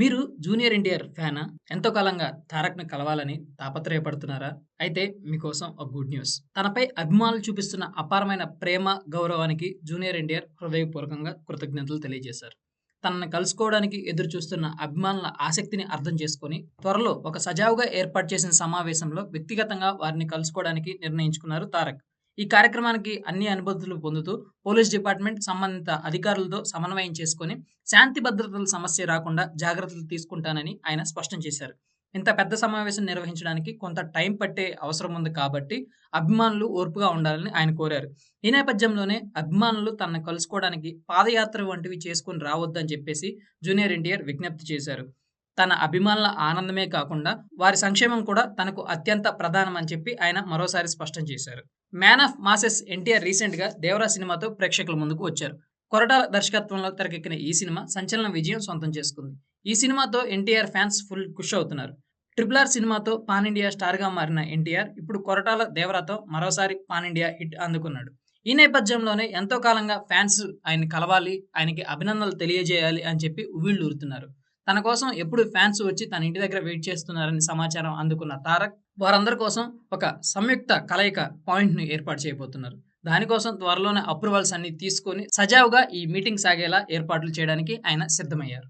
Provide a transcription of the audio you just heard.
మీరు జూనియర్ ఎన్టీఆర్ ఫ్యానా? ఎంతో కాలంగా 'తారక్‌ని' కలవాలని తాపత్రయపడుతున్నారా? అయితే మీకోసం ఒక గుడ్ న్యూస్. తనపై అభిమానులు చూపిస్తున్న అపారమైన ప్రేమ, గౌరవానికి జూనియర్ ఎన్టీఆర్ హృదయపూర్వకంగా కృతజ్ఞతలు తెలియజేశారు. తనను కలుసుకోవడానికి ఎదురు చూస్తున్న అభిమానుల ఆసక్తిని అర్థం చేసుకొని, త్వరలో ఒక సజావుగా ఏర్పాటు చేసిన సమావేశంలో వ్యక్తిగతంగా వారిని కలుసుకోవడానికి నిర్ణయించుకున్నారు తారక్. ఈ కార్యక్రమానికి అన్ని అనుబంధులు పొందుతూ పోలీస్ డిపార్ట్మెంట్, సంబంధిత అధికారులతో సమన్వయం చేసుకుని శాంతి భద్రతల సమస్య రాకుండా జాగ్రత్తలు తీసుకుంటానని ఆయన స్పష్టం చేశారు. ఇంత పెద్ద సమావేశం నిర్వహించడానికి కొంత టైం పట్టే అవసరం ఉంది కాబట్టి అభిమానులు ఓర్పుగా ఉండాలని ఆయన కోరారు. ఈ నేపథ్యంలోనే అభిమానులు తనను కలుసుకోవడానికి పాదయాత్ర వంటివి చేసుకొని రావద్దని చెప్పేసి జూనియర్ ఎన్టీఆర్ విజ్ఞప్తి చేశారు. తన అభిమానుల ఆనందమే కాకుండా వారి సంక్షేమం కూడా తనకు అత్యంత ప్రధానమని చెప్పి ఆయన మరోసారి స్పష్టం చేశారు. 'మ్యాన్ ఆఫ్ మాసెస్' ఎన్టీఆర్ రీసెంట్‌గా 'దేవరా' సినిమాతో ప్రేక్షకుల ముందుకు వచ్చారు. కొరటాల దర్శకత్వంలో తెరకెక్కిన ఈ సినిమా సంచలన విజయం సొంతం చేసుకుంది. ఈ సినిమాతో ఎన్టీఆర్ ఫ్యాన్స్ ఫుల్ ఖుష్ అవుతున్నారు. 'ట్రిపుల్ ఆర్' సినిమాతో పాన్ ఇండియా స్టార్‌గా మారిన ఎన్టీఆర్ ఇప్పుడు కొరటాల 'దేవరా'తో మరోసారి పాన్ ఇండియా హిట్ అందుకున్నాడు. ఈ నేపథ్యంలోనే ఎంతో కాలంగా ఫ్యాన్స్ ఆయన కలవాలి, ఆయనకి అభినందనలు తెలియజేయాలి అని చెప్పి ఉవ్విళ్ళూరుతున్నారు తన కోసం ఎప్పుడు ఫ్యాన్స్ వచ్చి తన ఇంటి దగ్గర వెయిట్ చేస్తున్నారని సమాచారం అందుకున్న తారక్ వారందరి కోసం ఒక సంయుక్త కలయిక పాయింట్‌ను ఏర్పాటు చేయబోతున్నారు. దానికోసం త్వరలోనే అప్రూవల్స్ అన్ని తీసుకొని సజావుగా ఈ మీటింగ్ సాగేలా ఏర్పాట్లు చేయడానికి ఆయన సిద్ధమయ్యారు.